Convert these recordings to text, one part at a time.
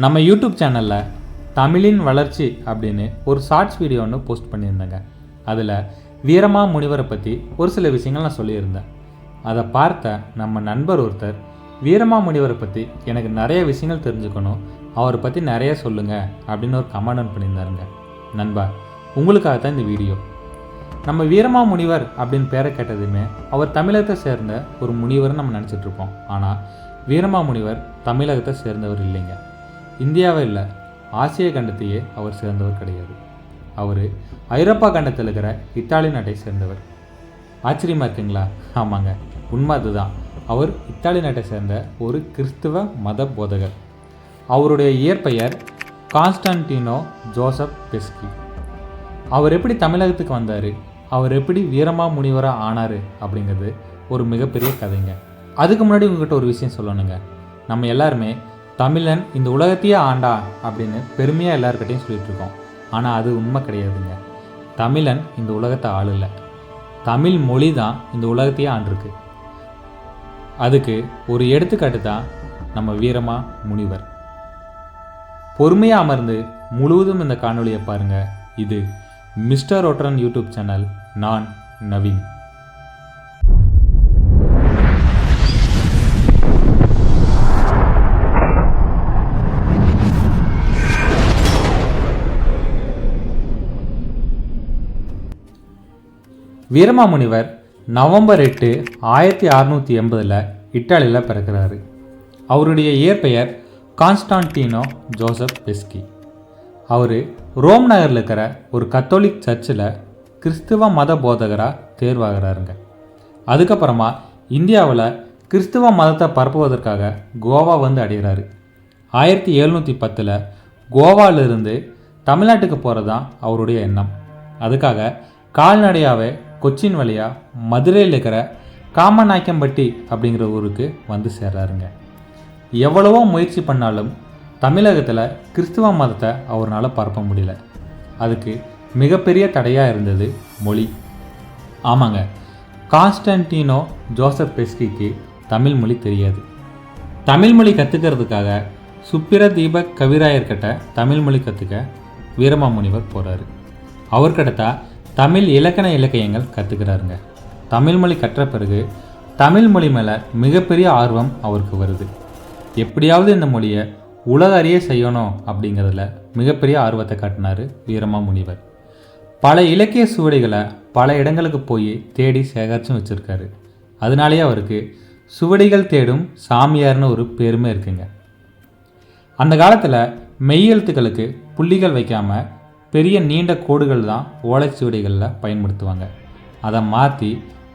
நம்ம யூடியூப் சேனலில் தமிழின் வளர்ச்சி அப்படின்னு ஒரு ஷார்ட்ஸ் வீடியோ ஒன்று போஸ்ட் பண்ணியிருந்தேங்க. அதில் வீரமா முனிவரை பற்றி ஒரு சில விஷயங்கள் நான் சொல்லியிருந்தேன். அதை பார்த்த நம்ம நண்பர் ஒருத்தர் வீரமா முனிவரை பற்றி எனக்கு நிறைய விஷயங்கள் தெரிஞ்சுக்கணும். அவரை பற்றி நிறைய சொல்லுங்கள் அப்படின்னு ஒரு கமெண்ட் பண்ணியிருந்தாருங்க. நண்பா உங்களுக்காக தான் இந்த வீடியோ நம்ம வீரமா முனிவர் அப்படின்னு பேரை கேட்டதுமே அவர் தமிழகத்தை சேர்ந்த ஒரு முனிவர்னு நம்ம நினச்சிட்ருப்போம் ஆனால் வீரமா முனிவர் தமிழகத்தை சேர்ந்தவர் இல்லைங்க. இந்தியாவே இல்லை. ஆசிய கண்டத்தையே அவர் சேர்ந்தவர் கிடையாது. அவர் ஐரோப்பா கண்டத்தில் இருக்கிற இத்தாலி நாட்டை சேர்ந்தவர். ஆச்சரியமா இருக்குங்களா? ஆமாங்க. உண்மை அதுதான். அவர் இத்தாலி நாட்டை சேர்ந்த ஒரு கிறிஸ்துவ மத போதகர். அவருடைய இயற்பெயர் கான்ஸ்டான்டினோ ஜோசப் பெஸ்கி. அவர் எப்படி தமிழகத்துக்கு வந்தார்? அவர் எப்படி வீரமா முனிவராக ஆனார் அப்படிங்கிறது ஒரு மிகப்பெரிய கதைங்க. அதுக்கு முன்னாடி உங்ககிட்ட ஒரு விஷயம் சொல்லணுங்க. நம்ம எல்லாருமே தமிழன் இந்த உலகத்தையே ஆண்டா அப்படின்னு பெருமையாக எல்லாருக்கிட்டையும் சொல்லிட்டு இருக்கோம். ஆனால் அது உண்மை கிடையாதுங்க. தமிழன் இந்த உலகத்தை ஆளல தமிழ் மொழி தான் இந்த உலகத்தையே ஆண்டிருக்கு. அதுக்கு ஒரு எடுத்துக்காட்டு தான் நம்ம வீரமா முனிவர். பொறுமையாக அமர்ந்து முழுவதும் இந்த காணொலியை பாருங்கள் இது மிஸ்டர் ஒட்ரன் யூடியூப் சேனல் நான் நவீன். வீரமாமுனிவர் நவம்பர் எட்டு ஆயிரத்தி அறநூற்றி எண்பதில் இட்டாலியில் பிறக்கிறாரு. அவருடைய இயற்பெயர் கான்ஸ்டான்டினோ ஜோசப் பெஸ்கி. அவர் ரோம் நகரில் இருக்கிற ஒரு கத்தோலிக் சர்ச்சில் கிறிஸ்துவ மத போதகராக தேர்வாகிறாருங்க. அதுக்கப்புறமா இந்தியாவில் கிறிஸ்துவ மதத்தை பரப்புவதற்காக கோவா வந்து அடைகிறாரு ஆயிரத்தி எழுநூற்றி பத்தில் கோவாலிருந்து தமிழ்நாட்டுக்கு போகிறது தான் அவருடைய எண்ணம். அதுக்காக கால்நடையாகவே கொச்சின் வழியாக மதுரையில் இருக்கிற காமநாயக்கம்பட்டி அப்படிங்கிற ஊருக்கு வந்து சேர்றாருங்க. எவ்வளவோ முயற்சி பண்ணாலும் தமிழகத்தில் கிறிஸ்துவ மதத்தை அவரால் பரப்ப முடியல. அதுக்கு மிகப்பெரிய தடையாக இருந்தது மொழி. ஆமாங்க கான்ஸ்டன்டினோ ஜோசப் பெஸ்கிக்கு தமிழ் மொழி தெரியாது. தமிழ் மொழி கற்றுக்கிறதுக்காக சுப்பிர தீபக் கவிராயர்கிட்ட தமிழ் மொழி கற்றுக்க வீரமாமுனிவர் போகிறாரு அவர்கிட்ட தான் தமிழ் இலக்கண இலக்கியங்கள் கற்றுக்கிறாருங்க தமிழ் மொழி கற்ற பிறகு தமிழ் மொழி மேலே மிகப்பெரிய ஆர்வம் அவருக்கு வருது. எப்படியாவது இந்த மொழியை உலக அறிய செய்யணும் அப்படிங்கிறதுல மிகப்பெரிய ஆர்வத்தை காட்டினார் வீரமாமுனிவர் பல இலக்கிய சுவடிகளை பல இடங்களுக்கு போய் தேடி சேகரிச்சும் வச்சுருக்காரு. அதனாலேயே அவருக்கு சுவடிகள் தேடும் சாமியார்னு ஒரு பெருமை இருக்குங்க. அந்த காலத்தில் மெய்யெழுத்துக்களுக்கு புள்ளிகள் வைக்காமல் பெரிய நீண்ட கோடுகள் தான் ஓலைச்சுவடிகளில் பயன்படுத்துவாங்க. அதை மாற்றி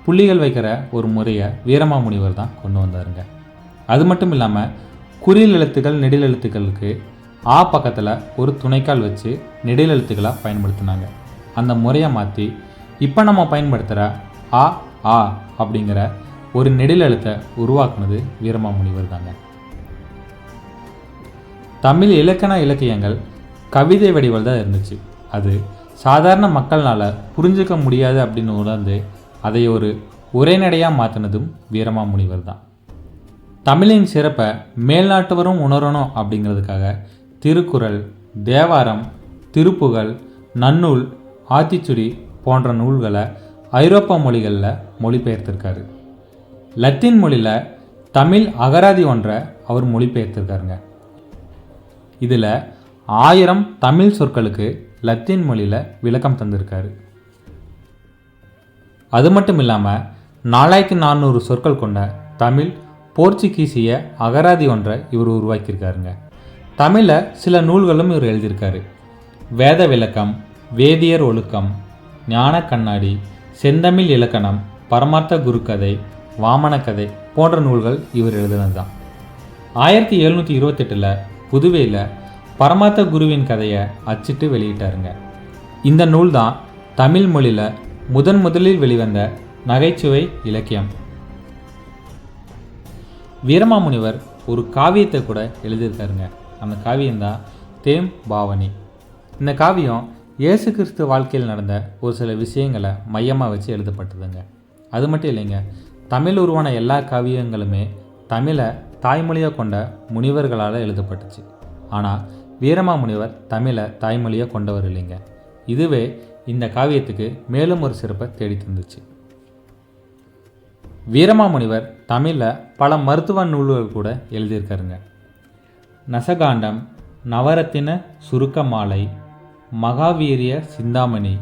புள்ளிகள் வைக்கிற ஒரு முறையை வீரமாமுனிவர் தான் கொண்டு வந்தாருங்க. அது மட்டும் இல்லாமல் குறியில் எழுத்துக்கள் நெடில் எழுத்துக்களுக்கு ஆ பக்கத்தில் ஒரு துணைக்கால் வச்சு நெடில் எழுத்துக்களாக பயன்படுத்தினாங்க. அந்த முறையை மாற்றி இப்போ நம்ம பயன்படுத்துகிற ஆ ஆ அப்படிங்கிற ஒரு நெடில் எழுத்தை உருவாக்குனது வீரமாமுனிவர் தாங்க. தமிழ் இலக்கண இலக்கியங்கள் கவிதை வடிவில் தான் இருந்துச்சு. அது சாதாரண மக்கள்னால் புரிஞ்சுக்க முடியாது அப்படின்னு உணர்ந்து அதை ஒரு உரைநடையாக மாற்றினதும் வீரமாமுனிவர் தான். தமிழின் சிறப்பை மேல்நாட்டவரும் உணரணும் அப்படிங்கிறதுக்காக திருக்குறள் தேவாரம் திருப்புகழ் நன்னூல் ஆத்திச்சுடி போன்ற நூல்களை ஐரோப்பா மொழிகளில் மொழிபெயர்த்திருக்காரு. லத்தீன் மொழியில் தமிழ் அகராதி ஒன்றை அவர் மொழிபெயர்த்திருக்காருங்க. இதில் ஆயிரம் தமிழ் சொற்களுக்கு லத்தீன் மொழியில் விளக்கம் தந்திருக்காரு. அது மட்டும் இல்லாமல் நாலாயிரத்தி நானூறு சொற்கள் கொண்ட தமிழ் போர்ச்சுகீசிய அகராதி ஒன்றை இவர் உருவாக்கியிருக்காருங்க. தமிழில் சில நூல்களும் இவர் எழுதியிருக்காரு. வேத விளக்கம் வேதியர் ஒழுக்கம் ஞான கண்ணாடி செந்தமிழ் இலக்கணம் பரமார்த்த குருக்கதை வாமனக்கதை போன்ற நூல்கள் இவர் எழுதினது தான் ஆயிரத்தி எழுநூற்றி இருபத்தெட்டில் புதுவையில் பரமாத்த குருவின் கதையை அச்சிட்டு வெளியிட்டாருங்க. இந்த நூல் தான் தமிழ் மொழியில் முதன் முதலில் வெளிவந்த நகைச்சுவை இலக்கியம். வீரமாமுனிவர் ஒரு காவியத்தை கூட எழுதியிருக்காருங்க. அந்த காவியம்தான் தேம் பாவனி. இந்த காவியம் இயேசு கிறிஸ்து வாழ்க்கையில் நடந்த ஒரு சில விஷயங்களை மையமாக வச்சு எழுதப்பட்டதுங்க. அது மட்டும் இல்லைங்க தமிழ் உருவான எல்லா காவியங்களுமே தமிழை தாய்மொழியாக கொண்ட முனிவர்களால் எழுதப்பட்டுச்சு. ஆனால் வீரமாமுனிவர் தமிழை தாய்மொழியாக கொண்டவர் இல்லைங்க. இதுவே இந்த காவியத்துக்கு மேலும் ஒரு சிறப்பை தேடி தந்துச்சு. வீரமாமுனிவர் தமிழில் பல மருத்துவ நூல்கள் கூட எழுதியிருக்காருங்க. நசகாண்டம் நவரத்தின சுருக்க மாலை மகாவீரிய சிந்தாமணி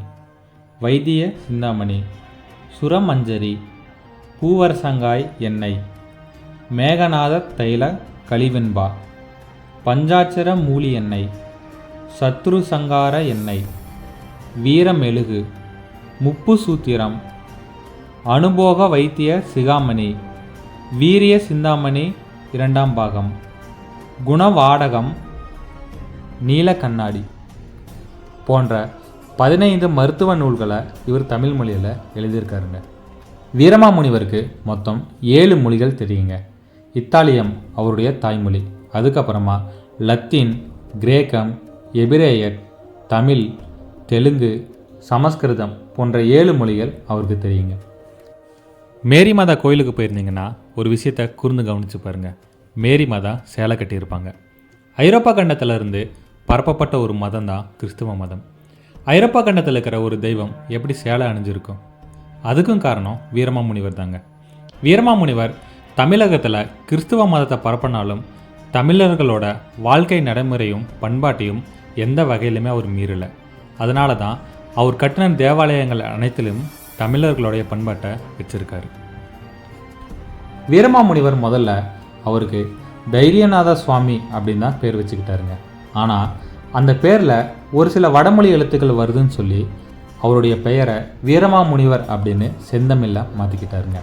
வைத்திய சிந்தாமணி சுரமஞ்சரி பூவரசங்காய் எண்ணெய் மேகநாத தைல கழிவெண்பா பஞ்சாட்சர மூலி எண்ணெய் சத்ரு சங்கார எண்ணெய் வீரமெழுகு முப்பு சூத்திரம் அனுபோக வைத்திய சிகாமணி வீரிய சிந்தாமணி இரண்டாம் பாகம் குணவாடகம் நீல கண்ணாடி போன்ற பதினைந்து மருத்துவ நூல்களை இவர் தமிழ் மொழியில் எழுதியிருக்காருங்க. வீரமாமுனிவருக்கு மொத்தம் ஏழு மொழிகள் தெரியுங்க. இத்தாலியம் அவருடைய தாய்மொழி. அதுக்கப்புறமா லத்தீன் கிரேக்கம் எபிரேயர் தமிழ் தெலுங்கு சமஸ்கிருதம் போன்ற ஏழு மொழிகள் அவருக்கு தெரியுங்க. மேரி மாதா கோயிலுக்கு போயிருந்தீங்கன்னா ஒரு விஷயத்தை கூர்ந்து கவனித்து பாருங்கள் மேரி மாதா சேலை கட்டியிருப்பாங்க. ஐரோப்பா கண்டத்திலிருந்து பரப்பப்பட்ட ஒரு மதம் தான் கிறிஸ்துவ மதம். ஐரோப்பா கண்டத்தில் இருக்கிற ஒரு தெய்வம் எப்படி சேலை அணிஞ்சிருக்கும்? அதுக்கும் காரணம் வீரமாமுனிவர் தாங்க. வீரமாமுனிவர் தமிழகத்தில் கிறிஸ்துவ மதத்தை பரப்பினாலும் தமிழர்களோட வாழ்க்கை நடைமுறையும் பண்பாட்டையும் எந்த வகையிலுமே அவர் மீறலை. அதனால தான் அவர் கட்டின தேவாலயங்கள் அனைத்திலும் தமிழர்களுடைய பண்பாட்டை வச்சிருக்காரு. வீரமாமுனிவர் முதல்ல அவருக்கு தைரியநாத சுவாமி அப்படின்னு தான் பேர் வச்சுக்கிட்டாருங்க. ஆனால் அந்த பேரில் ஒரு சில வடமொழி எழுத்துக்கள் வருதுன்னு சொல்லி அவருடைய பெயரை வீரமாமுனிவர் அப்படின்னு செந்தமில்ல மாற்றிக்கிட்டாருங்க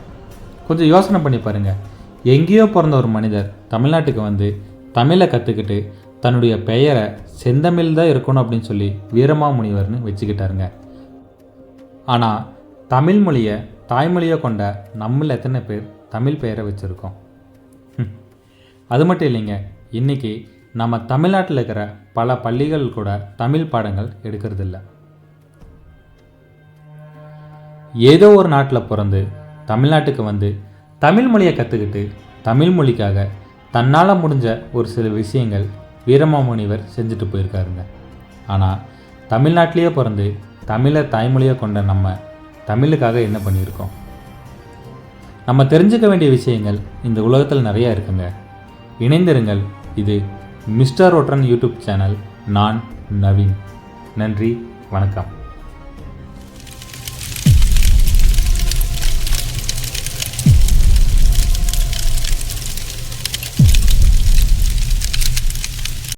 கொஞ்சம் யோசனை பண்ணி பாருங்கள் எங்கேயோ பிறந்த ஒரு மனிதர் தமிழ்நாட்டுக்கு வந்து தமிழை கற்றுக்கிட்டு தன்னுடைய பெயரை செந்தமிழ் தான் இருக்கணும் அப்படின்னு சொல்லி வீரமாமுனிவர்னு வச்சுக்கிட்டாருங்க. ஆனால் தமிழ் மொழியை தாய்மொழியை கொண்ட நம்மள எத்தனை பேர் தமிழ் பெயரை வச்சுருக்கோம்? அது மட்டும் இல்லைங்க இன்றைக்கி நம்ம தமிழ்நாட்டில் இருக்கிற பல பள்ளிகள் கூட தமிழ் பாடங்கள் எடுக்கிறதில்ல. ஏதோ ஒரு நாட்டில் பிறந்து தமிழ்நாட்டுக்கு வந்து தமிழ் மொழியை கற்றுக்கிட்டு தமிழ் மொழிக்காக தன்னால் முடிஞ்ச ஒரு சில விஷயங்கள் வீரமாமுனிவர் செஞ்சுட்டு போயிருக்காருங்க. ஆனால் தமிழ்நாட்டிலேயே பிறந்து தமிழை தாய்மொழியை கொண்ட நம்ம தமிழுக்காக என்ன பண்ணியிருக்கோம்? நம்ம தெரிஞ்சுக்க வேண்டிய விஷயங்கள் இந்த உலகத்தில் நிறையா இருக்குங்க. இணைந்திருங்கள். இது மிஸ்டர் ஒட்ரன் யூடியூப் சேனல். நான் நவீன். நன்றி. வணக்கம்.